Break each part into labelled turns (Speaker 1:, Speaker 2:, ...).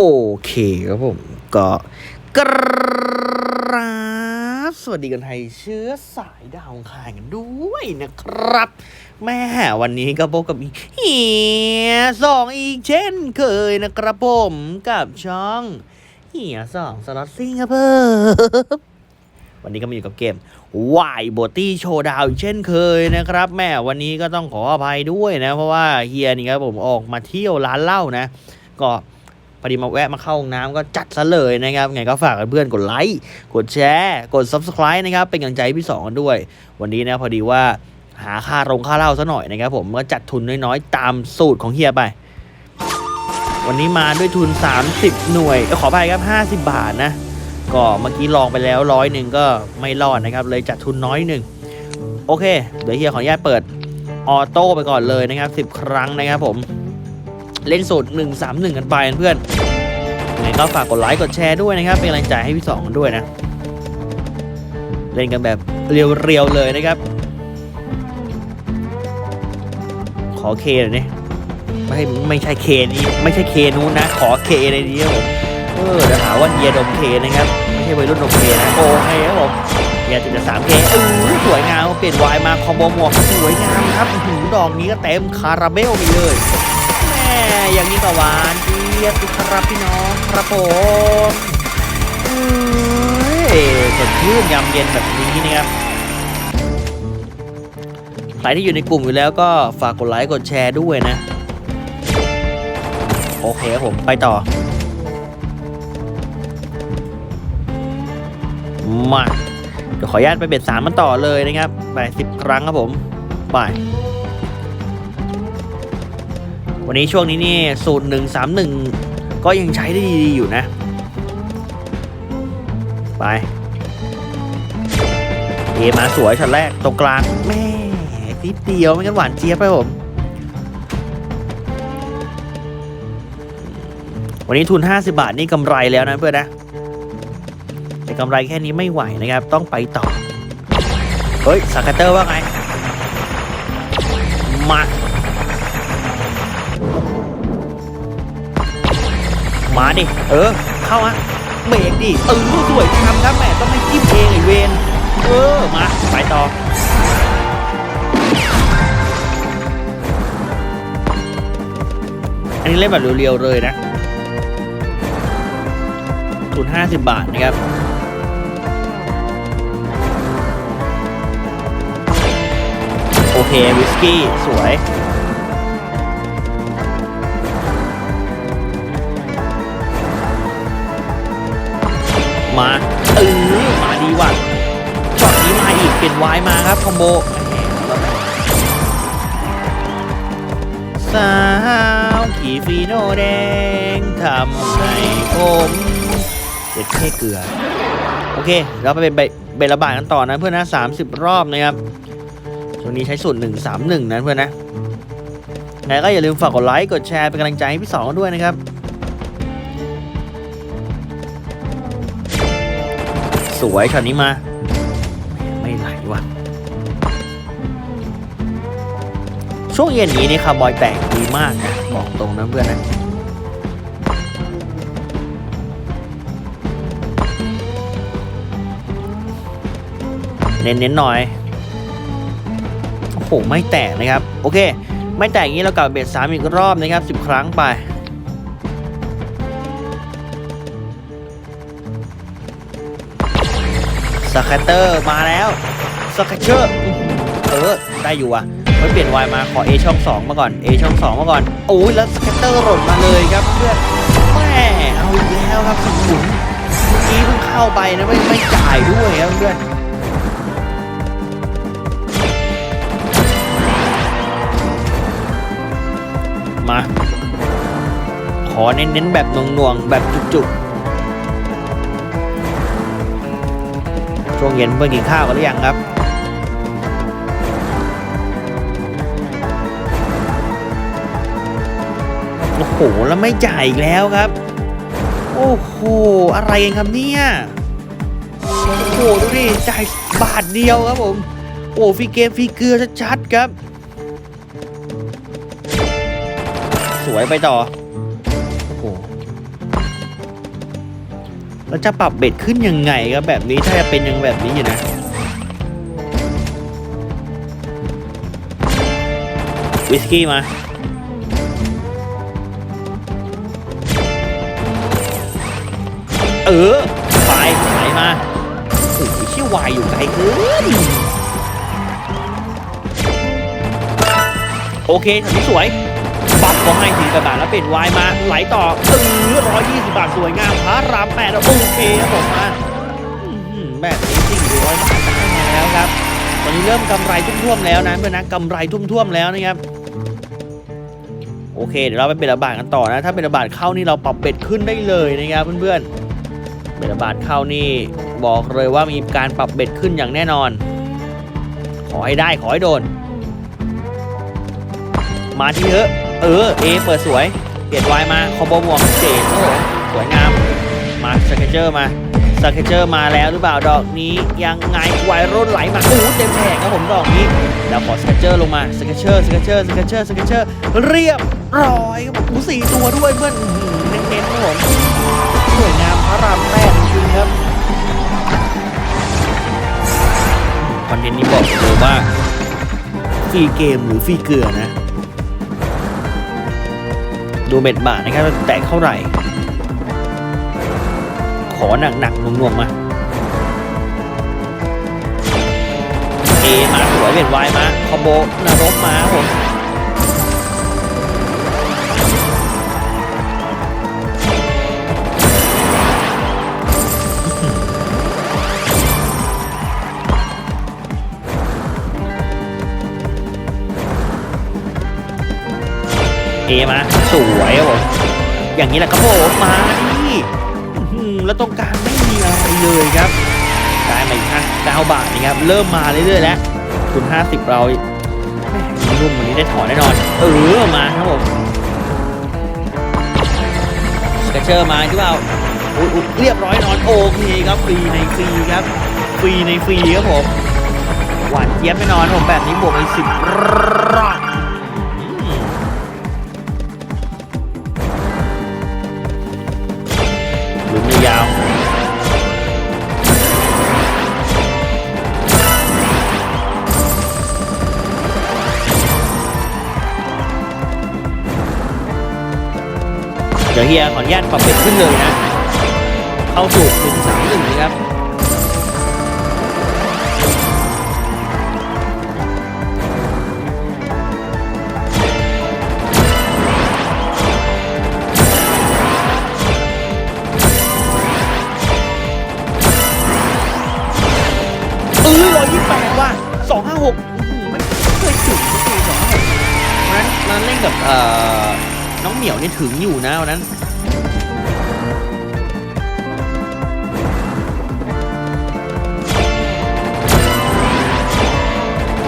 Speaker 1: โอเคครับผมก็กราบสวัสดีกันไทยเชื้อสายดาวอังคายกันด้วยนะครับ แม่วันนี้ก็พบกับอีเฮียสองอีกเช่นเคยนะครับผมกับช่องเฮียสองสล็อตซิงครับเพิ่มวันนี้ก็มาอยู่กับเกมวายโบตี้โชว์ดาวอีกเช่นเคยนะครับ แม่วันนี้ก็ต้องขออภัยด้วยนะ เพราะว่าเฮียนี่ครับผมออกมาเที่ยวร้านเหล้านะ ก็ พอดีมาแวะมาเข้าห้องน้ำก็จัดซะเลยนะครับไงก็ฝากเพื่อนกดไลค์กดแชร์กด subscribe นะครับเป็นกำลังใจพี่สองกันด้วย วันนี้นะพอดีว่าหาค่าโรงค่าเหล้าซะหน่อยนะครับผมก็จัดทุนน้อยๆ ตามสูตรของเฮียไป วันนี้มาด้วยทุน 30 หน่วยเอ้ยขอไปครับ 50 บาทนะ ก็เมื่อกี้ลองไปแล้วร้อยหนึ่งก็ไม่รอดนะครับ เลยจัดทุนน้อยหนึ่งโอเค เดี๋ยวเฮียขออนุญาตเปิดออโต้ไปก่อนเลยนะครับ 10 ครั้งนะครับผม เล่นสูตร1 3 1 กันไปเพื่อนยังไงก็ฝากกดไลค์กดแชร์ด้วยนะครับ เป็นกำลังใจให้พี่สองด้วยนะ เล่นกันแบบเรียวๆเลยนะครับ ขอเคหน่อยนี่ไม่ไม่ใช่เคนี้ไม่ใช่เคนู้นนะ ขอเคในนี้ครับผมเออเดี๋ยวหาว่าเฮียดมเคนะครับ ไม่ใช่วัยรุ่นดมเคนะโอเคครับผมเฮียจะจะสามเคเออสวยงามเปลี่ยนวายมาคอมโบหมวกสวยงามครับหือดอกนี้ก็เต็มคาราเบลไปเลย อย่างนี้ก็หวานเจี๊ยบครับพี่น้องครับผมเอ้ยสดชื่นยำเย็นแบบนี้นะครับใครที่อยู่ในกลุ่มอยู่แล้วก็ฝากกดไลค์กดแชร์ด้วยนะ โอเคครับผมไปต่อ มาเดี๋ยวขออนุญาตไปเบ็ดสามมันต่อเลยนะครับไปสิบครั้งครับผม ไป วันนี้ช่วงนี้นี่สูตรหนึ่งสามหนึ่งก็ยังใช้ได้ดีๆอยู่นะ ไปเอมาสวยช็อตแรกตรงกลางแม่นิดเดียวไม่งั้นหวานเจี๊ยบไปผม วันนี้ทุน 50 บาทนี่กำไรแล้วนะเพื่อนนะ แต่กำไรแค่นี้ไม่ไหวนะครับ ต้องไปต่อ เฮ้ยสกัตเตอร์ว่าไง มา มาดิ เออ เข้ามาเบรกดิเออสวยทำครับแหม่ต้องไม่จิ้มเองไอเวนเออ มา ไปต่ออันนี้เล่นแบบเรียวๆเลยนะทุน50 บาทนะครับโอเควิสกี้ สวย มาเออมาดีว่ะช็อตนี้มาอีกเปลี่ยนวายมาครับคอมโบสาวขี่ฟีโนแดงทำให้ผมเด็ดแค่เกลือ โอเค เราไปเป็นใบเบลระบาดกันต่อนะเพื่อนนะ30รอบนะครับช่วงนี้ใช้สูตร131นะเพื่อนนะไงก็อย่าลืมฝากกดไลค์ กดแชร์เป็นกำลังใจให้พี่สองด้วยนะครับ สวยช็อตนี้มา ไม่ไหลว่ะ ช่วงเย็นนี้นี่คาร์บอยแตกดีมากนะบอกตรงนะเพื่อนนะเน้นๆหน่อยโอ้โหไม่แตกนะครับ โอเค ไม่แตกอย่างนี้เรากลับเบสสามอีกรอบนะครับสิบครั้งไป สแคตเตอร์มาแล้วสแคตเตอร์เออได้อยู่อะไม่เปลี่ยนวายมาขอ A ช่อง 2 มาก่อน A ช่อง 2 มาก่อนโอ้ยแล้วสแคตเตอร์หล่นมาเลยครับเพื่อนแม่เอาอีกแล้วครับสมุนเมื่อกี้เพิ่งเข้าไปนะไม่ไม่จ่ายด้วยครับเพื่อนมา ขอเน้นๆแบบหน่วงๆแบบจุกๆ วงเย็นเพื่อนกินข้าวกันหรือยังครับโอ้โหแล้วไม่จ่ายอีกแล้วครับ โอ้โหอะไรกันครับเนี่ยโอ้โหดูดิจ่ายบาทเดียวครับผมโอ้ฟรีเกมฟรีเกลือชัดๆครับ สวยไปต่อ แล้วจะปรับเบ็ดขึ้นยังไงครับแบบนี้ถ้าจะเป็นยังแบบนี้อยู่นะวิสกี้มาเออไปไหลมาโอ้โหเชี่ยวายอยู่ไกลเกินโอเคทำนี้สวย บัฟก็ให้ทีกระบาดแล้วเป็นวายมาไหลต่อเออร้อยยี่สิบบาทสวยงามพระรามแปดโอเคครับผมมาอื้อหือแบบนี้สี่ร้อยบาทมาแล้วครับ ตอนนี้เริ่มกำไรท่วมๆแล้วนะเพื่อนนะกำไรท่วมๆแล้วนะครับโอเคเดี๋ยวเราไปเบ็ดระบาดกันต่อนะ ถ้าเบ็ดระบาดเข้านี่เราปรับเบ็ดขึ้นได้เลยนะครับเพื่อนๆเบ็ดระบาดเข้านี่บอกเลยว่ามีการปรับเบ็ดขึ้นอย่างแน่นอน ขอให้ได้ขอให้โดน มาที่เถอะ เออเอเปิดสวย เปลี่ยนวายมาคอมโบหมวกเจ๋งสวยงาม มาสเกเจอร์มาสเกเจอร์มาแล้วหรือเปล่าดอกนี้ยังไงไวรุ่นไหลมาโอ้โหเต็มแผงครับผมดอกนี้แล้วขอสเกเจอร์ลงมาสเกเจอร์สเกเจอร์สเกเจอร์สเกเจอร์เรียบร้อยครับผมสี่ตัวด้วยเพื่อนเน้นๆครับผมสวยงามพระรามแรกจริงครับคอนเทนต์นี้บอกเลยว่าฟรีเกมหรือฟรีเกลือนะ ดูเม็ดบาทนะครับแตกเท่าไหร่ ขอหนักๆหน่วงๆมาเอมาสวยเบ็ดวายมา คอมโบนรกมาผมเอมา สวยครับผมอย่างนี้แหละครับผมมาดิแล้วตรงกลางไม่มีอะไรเลยครับได้มาอีกห้าเก้าบาทนี่ครับเริ่มมาเรื่อยๆแล้วคุณห้าสิบเราแม่งนุ่มวันนี้ได้ถอนแน่นอนเออมาครับผมสเกเชอร์มาที่เปล่าอุ๊ยอุ๊ยเรียบร้อยนอนโอเคครับฟรีในฟรีครับฟรีในฟรีครับผมหวานเจี๊ยบแน่นอนผมแบบนี้บวกไปสิบรอบ เดี๋ยวเฮียขออนุญาตปรับเบ็ดขึ้นเลยนะ เข้าสู่ถึงสามหนึ่งนะครับเออร้อยยี่แปดว่ะสองห้าหกไม่เคยถึงสักทีสองห้าหกวันนั้นวันนั้นเล่นกับเอ่อ น้องเหมียวนี่ถึงอยู่นะวันนั้น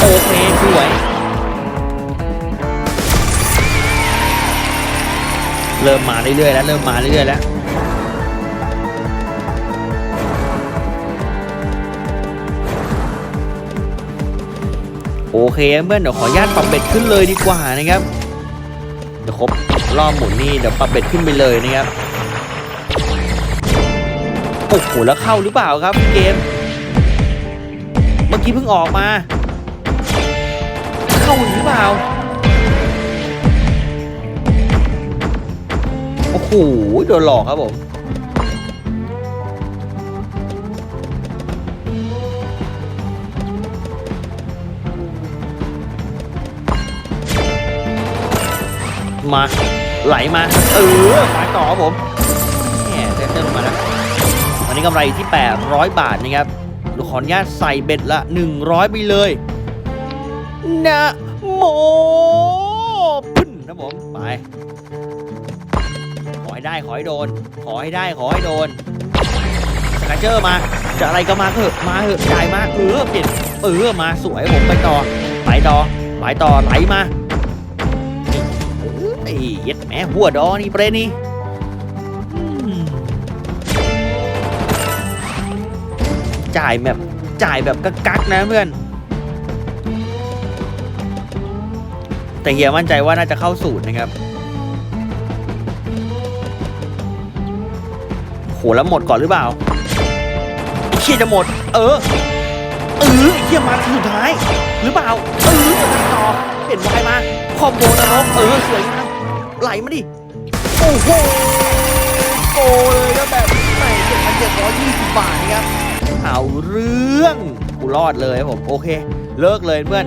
Speaker 1: โอเคสวย เริ่มมาเรื่อยๆแล้ว เริ่มมาเรื่อยๆแล้วโอเคเพื่อนเดี๋ยวขออนุญาตปรับเบ็ดขึ้นเลยดีกว่านะครับ เดี๋ยวครบรอบหมุนนี่เดี๋ยวปรับเบ็ดขึ้นไปเลยนะครับโอ้โหแล้วเข้าหรือเปล่าครับพี่เกม เมื่อกี้เพิ่งออกมา เข้าหรือเปล่าโอ้โหโดนหลอกครับผม มาไหลมาเออหมายต่อครับผมแหมเต้นเต้นลงมาแล้ววันนี้กำไรอยู่ที่ 800 บาทนะครับเดี๋ยวขออนุญาตใส่เบ็ดละ 100ไปเลยนะโมพึ่นนะผมไปขอให้ได้ขอให้โดน ขอให้ได้ขอให้โดนสกัดเจอร์มาจะอะไรก็มาเถอะมาเถอะจ่ายมาเออเปลี่ยนเออมาสวยผมไปต่อไปต่อไปต่อไหลมาไอ้ เย็ดแม่หัวดอนี่เปรนี่จ่ายแบบจ่ายแบบกักๆนะเพื่อน แต่เฮียมั่นใจว่าน่าจะเข้าสูตรนะครับโหแล้วหมดก่อนหรือเปล่าไอ้เคียจะหมด เออเออไอ้เคียมาทีสุดท้าย หรือเปล่าเออจะไปต่อเห็นไวมาคอมโบนรกเออสวยงาม ไหลมาดิ โอ้โหโกเลยก็แบบไหนเจ็ดพันเจ็ดร้อยยี่สิบบาทนะครับ เอาเรื่องกูรอดเลยครับผม โอเค เลิกเลยเพื่อน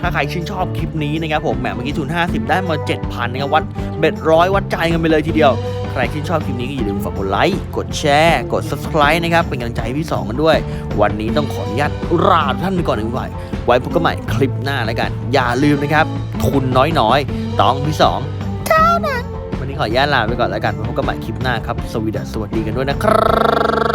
Speaker 1: ถ้าใครชื่นชอบคลิปนี้นะครับผมแหมเมื่อกี้ทุน50 ได้มา 7,000นะครับวัดเบ็ดร้อยวัดใจกันไปเลยทีเดียว ใครชื่นชอบคลิปนี้ก็อย่าลืมฝากกดไลค์กดแชร์ กด subscribe นะครับ เป็นกำลังใจให้พี่สองกันด้วย วันนี้ต้องขออนุญาตลาบท่านไปก่อนหนึ่งวันไว้พบกันใหม่คลิปหน้าแล้วกัน อย่าลืมนะครับ ทุนน้อยๆ ต้องพี่สอง ขออนุญาตลาไปก่อนแล้วกันพบกันใหม่คลิปหน้าครับสวีดัสสวัสดีกันด้วยนะครับ